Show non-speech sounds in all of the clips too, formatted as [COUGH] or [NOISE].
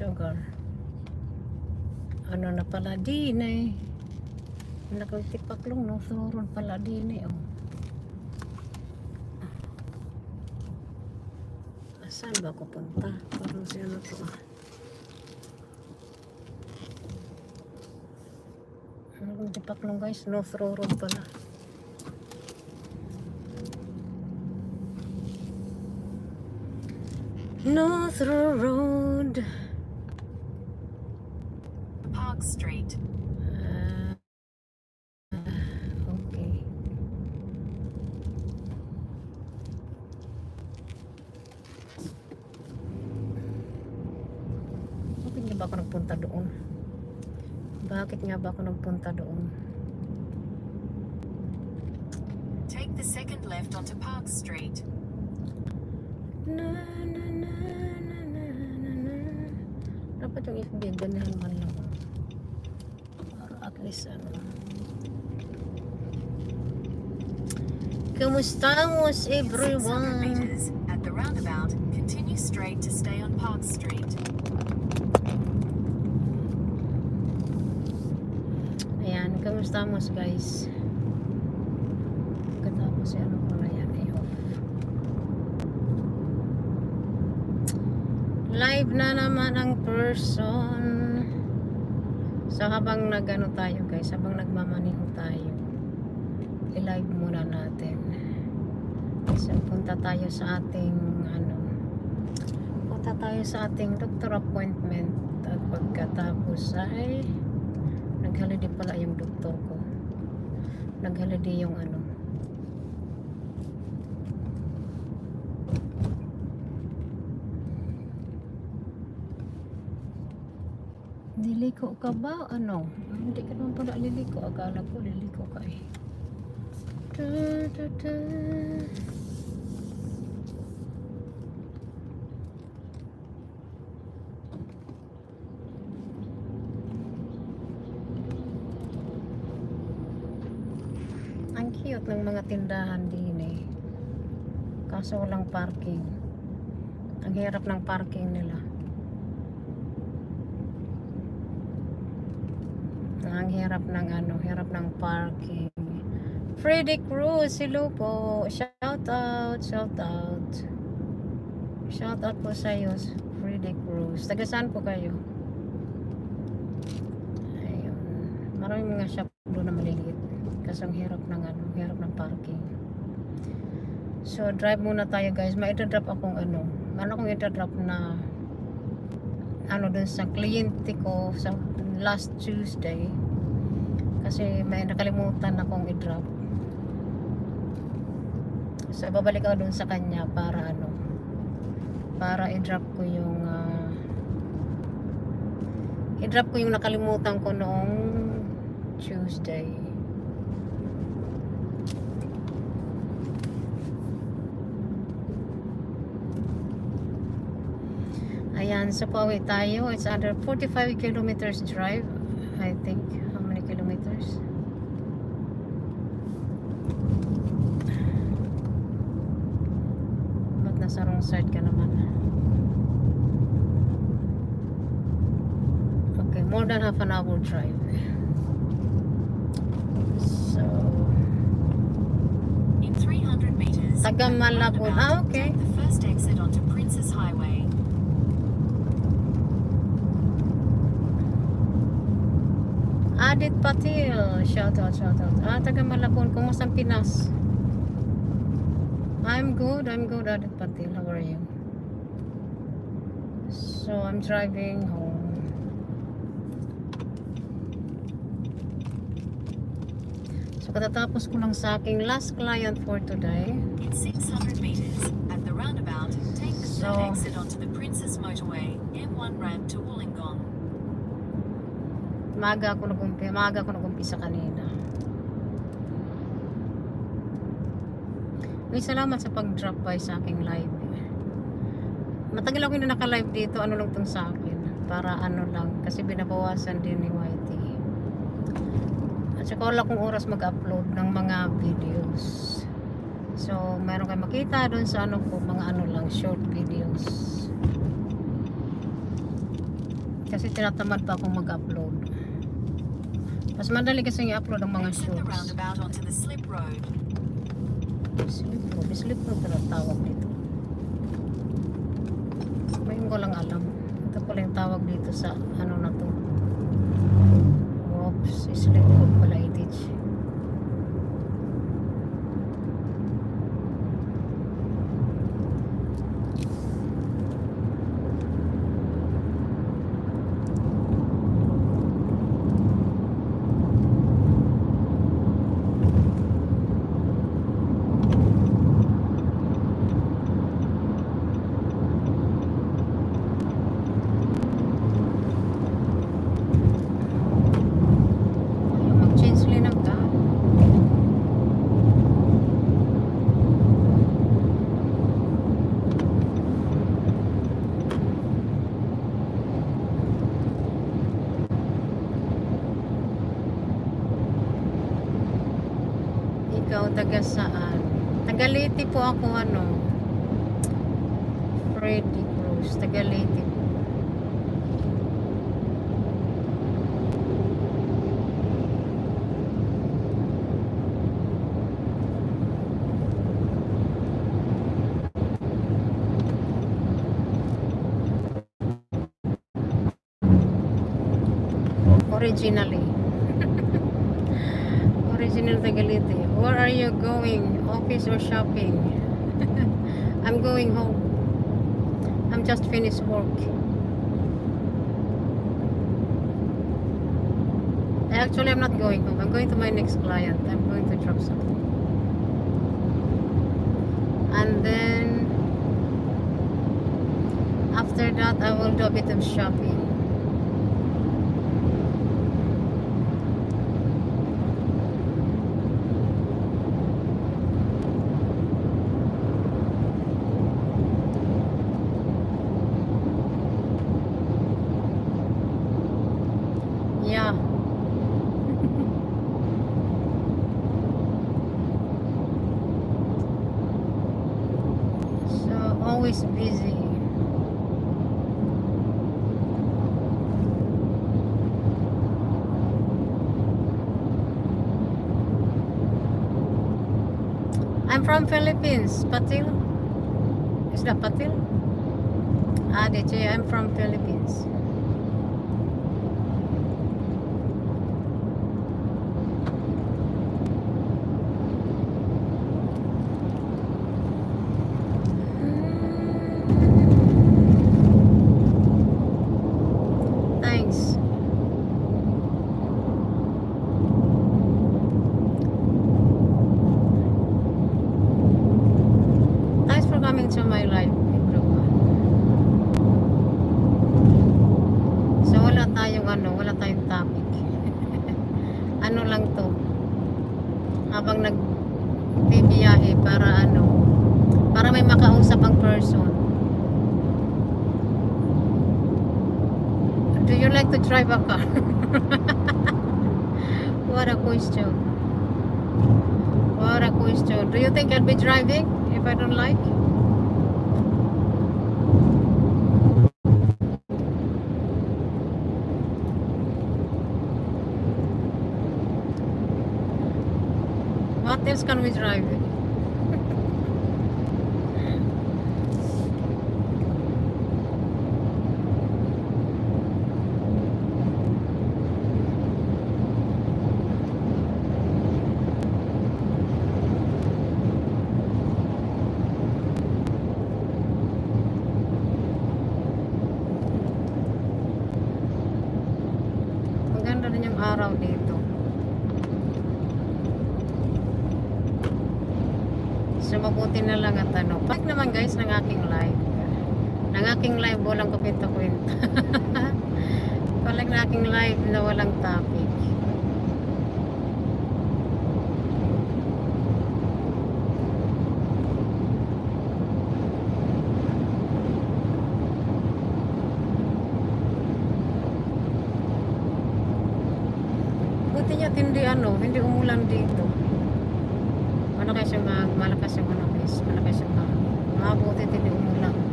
sugar. Ano na pala din eh. Nakagtipaklong no, suron pala din eh. Oh. Saan ba ako punta? Parang siya na to ah. Ano kung tipaklong guys? North Road pala. North Road. Ako nagpunta doon? Bakit nga ba ako nagpunta doon? Take the second left onto Park Street. Na, na, na, na, na, na, na. Dapat yung FB, ganahan man lang. Para at least ano. Kumusta 600 everyone? At the roundabout, continue straight to stay on Park Street. Mo guys? Katapos yan na yan eh, off. Live na naman ang person. So habang nagano tayo guys, habang nagmamaniho tayo, i-live muna natin. So punta tayo sa ating ano, punta tayo sa ating doctor appointment at pagkatapos ay Nag-holiday pala yung doktor ko. Nag-holiday yung ano. Liliko ka ba? Ano? Hindi ka naman pala liliko. Akala ko liliko ka eh. Da, da, da. Ang cute ng mga tindahan din eh. Kaso walang parking. Ang hirap ng parking nila. Ang hirap ng ano, hirap ng parking. Freddy Cruz, hello po. Shout out, shout out. Shout out po sa iyo, Freddy Cruz. Taga saan po kayo? Ayun. Maraming mga shop doon na maliliit. Kasi ang hirap ng ano, hirap ng parking. So, drive muna tayo guys. May drop akong ano. Ano kong i-drop na ano dun sa kliyente ko sa last Tuesday. Kasi may nakalimutan akong i-drop. So, babalik ako dun sa kanya para ano para i-drop ko yung ah, i-drop ko yung nakalimutan ko noong Tuesday. Ayan, so pauwi tayo. It's under 45 kilometers drive. I think. How many kilometers? Ba't nasa wrong side ka naman? Okay, more than half an hour drive. So, In 300 meters. Taga roundabout, Ah, okay. Take the first exit onto Princess Highway. Adit Patil. Shout out, shout out. Ah, taga Malabon. Kumusta ang Pinas? I'm good. I'm good, Adit Patil. How are you? So, I'm driving home. So, katatapos ko lang sa aking last client for today. In 600 meters. At the roundabout, take the So- exit onto the Princess Motorway, M1 ramp to. Maaga ako nag-umpisa, maaga ako nag-umpisa kanina. May salamat sa pag-drop by sa aking live. Matagal ako na naka-live dito, ano lang tong sa akin. Para ano lang, kasi binabawasan din ni YT. At saka wala akong oras mag-upload ng mga videos. So, meron kayo makita doon sa ano ko, mga ano lang, short videos. Kasi tinatamad pa akong mag-upload. Mas madali kasi i-upload ang mga shorts. slip road. Slip road. Pala tawag dito. Ngayon ko lang alam. Ito pala yung tawag dito sa ano na to. Oops. Slip road pala itage. Ayaw mag-change lane ang ka. Ikaw taga saan? Po ako ano. Freddy Cruz. Po. Originally. Tagalite. Where are you going? Office or shopping? [LAUGHS] I'm going home. I'm just finished work. Actually, I'm not going home. I'm going to my next client. I'm going to drop something. And then after that, I will do a bit of shopping. Yeah. so always busy. I'm from Philippines, Patil. Is that Patil? Ah, DJ, I'm from Philippines. Coming to my life, everyone. So wala tayong ano, wala tayong topic. [LAUGHS] ano lang to? Habang nag bibiyahe para ano, para may makausap ang person. Do you like to drive a car? [LAUGHS] what a question. What a question. Do you think I'll be driving if I don't like? What else can we drive? Maganda rin yung araw dito. So mabuti na lang at ano. Pag naman guys ng aking live. Ng aking live walang kwenta-kwenta. Pag ng aking live na walang topic. Buti niya hindi ano, hindi umulan dito. Malakas yung malakas yung ano guys, malakas yung mag. Mabuti hindi umulan.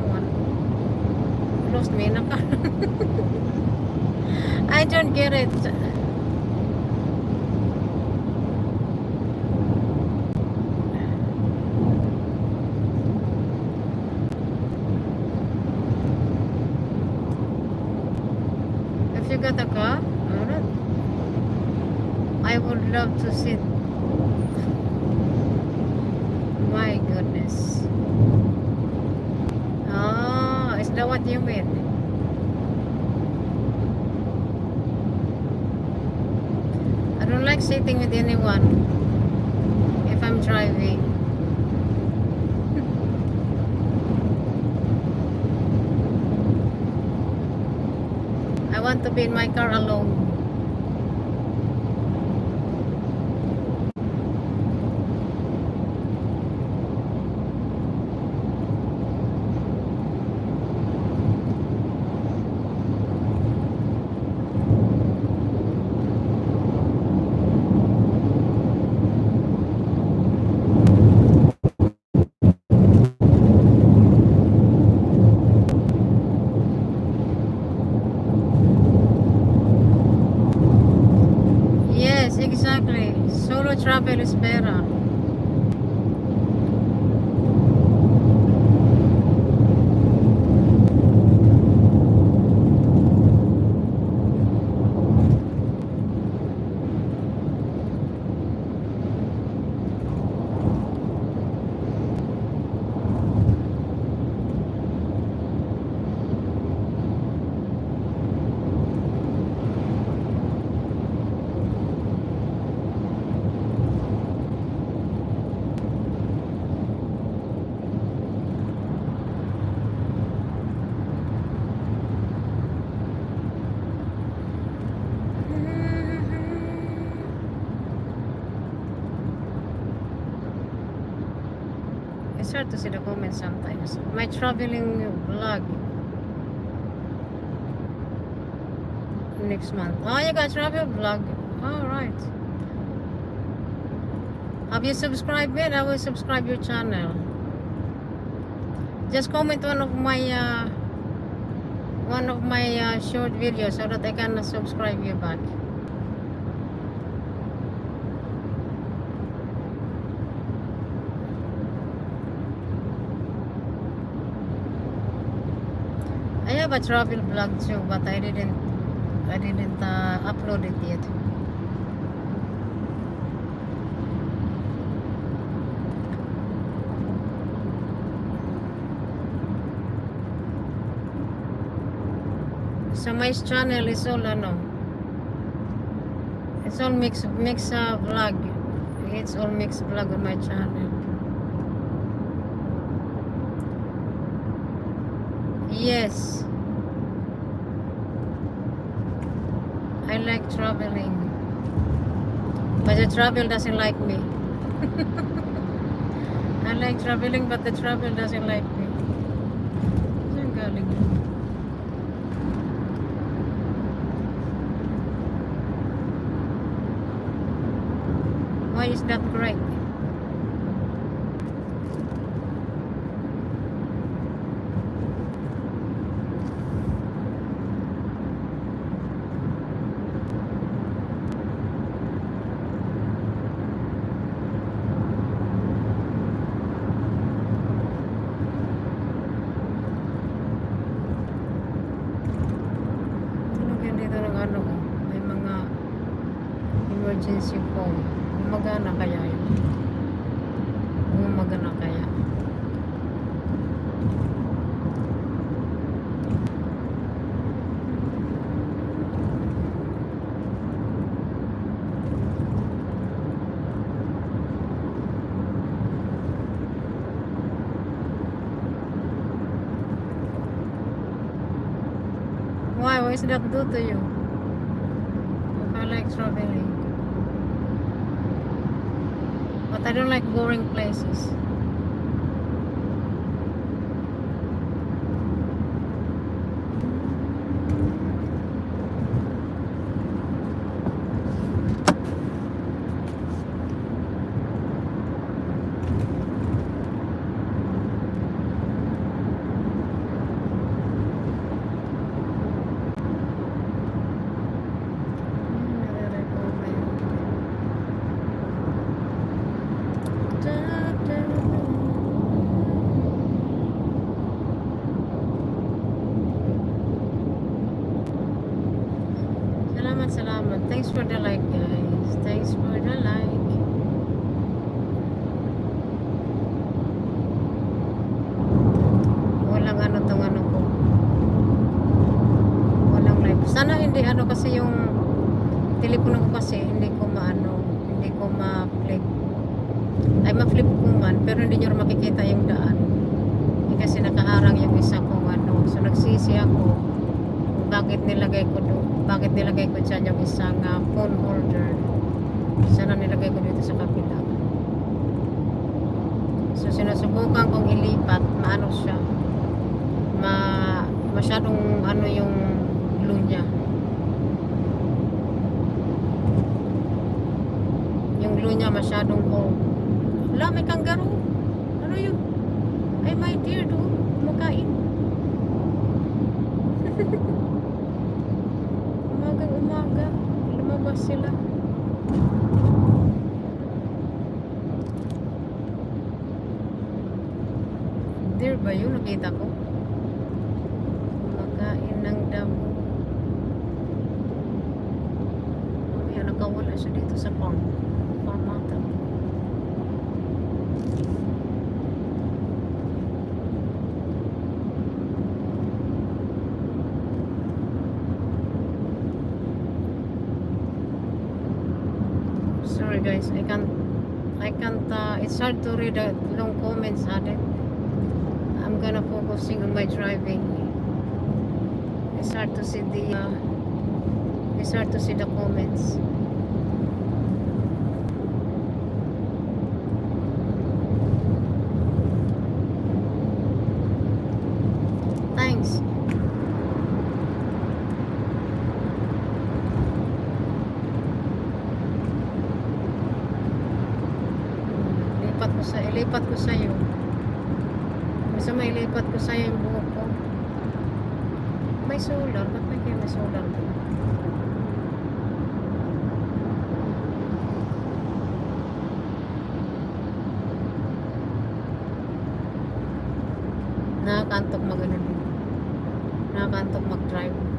Someone lost me in a car. [LAUGHS] I don't get it. Want to be To see the comments sometimes. My traveling vlog next month. Oh, you got travel vlog. All right. Have you subscribed yet? I will subscribe your channel. Just comment one of my uh, one of my uh, short videos so that I can subscribe you back. I have a travel vlog too, but I didn't I didn't uh, upload it yet. So my channel is all ano. It's all mix mix uh, vlog. It's all mix vlog on my channel. Yes. I like traveling. But the travel doesn't like me. [LAUGHS] I like traveling but the travel doesn't like me. Why is that great? That do to you? I like strawberry. But I don't like boring places. Nare-repo pa yun. Salamat, salamat. Thanks for the like, guys. Thanks for the like. Walang ano tong ano ko. Walang live. Sana hindi ano kasi yung telepono ko kasi hindi ko maano, hindi ko ma-flip. Ay ma-flip ko man, pero hindi nyo makikita yung daan. Eh, kasi nakaharang yung isa kong ano. So nagsisi ako kung bakit nilagay ko do, bakit nilagay ko dyan yung isang ah, phone holder. Sana nilagay ko dito sa kapila. So sinusubukan kong ilipat, maano siya. Ma masyadong ano yung glue niya. Yung glue niya masyadong old. Wala, may kangaroo. Ano yun? Ay, my dear, doon. Kumakain. [LAUGHS] Umagang umaga. Lumabas sila. Deer ba yun? Nakita ko. Kumakain ng damo. Mamaya nakawala siya dito sa farm. Farm ata. Sorry guys, I can't I can't uh, it's hard to read the long comments at it. I'm gonna focusing on my driving. It's hard to see the uh, it's hard to see the comments. Thanks. Lipat ko sa ilipat ko sa iyo. Gusto mo ilipat ko sa iyo yung buhok ko. May solar, may kaya may solar doon? Nakakantok mag ano din. Nakakantok mag-drive.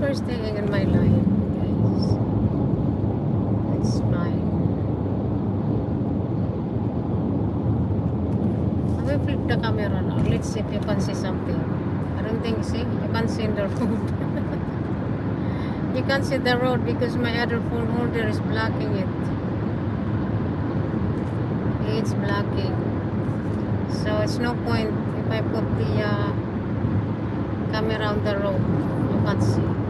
For staying in my life, guys. It's fine. I will flip the camera now. Let's see if you can see something. I don't think see. You can see the road. [LAUGHS] you can't see the road because my other phone holder is blocking it. It's blocking. So it's no point if I put the uh, camera on the road. You can't see.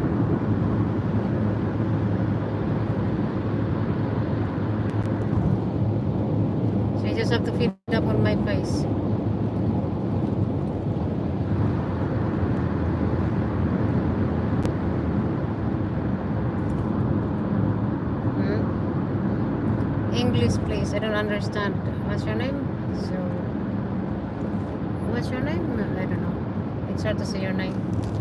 So you just have to feed up on my face. Hmm? English, please. I don't understand. What's your name? So, what's your name? I don't know. It's hard to say your name.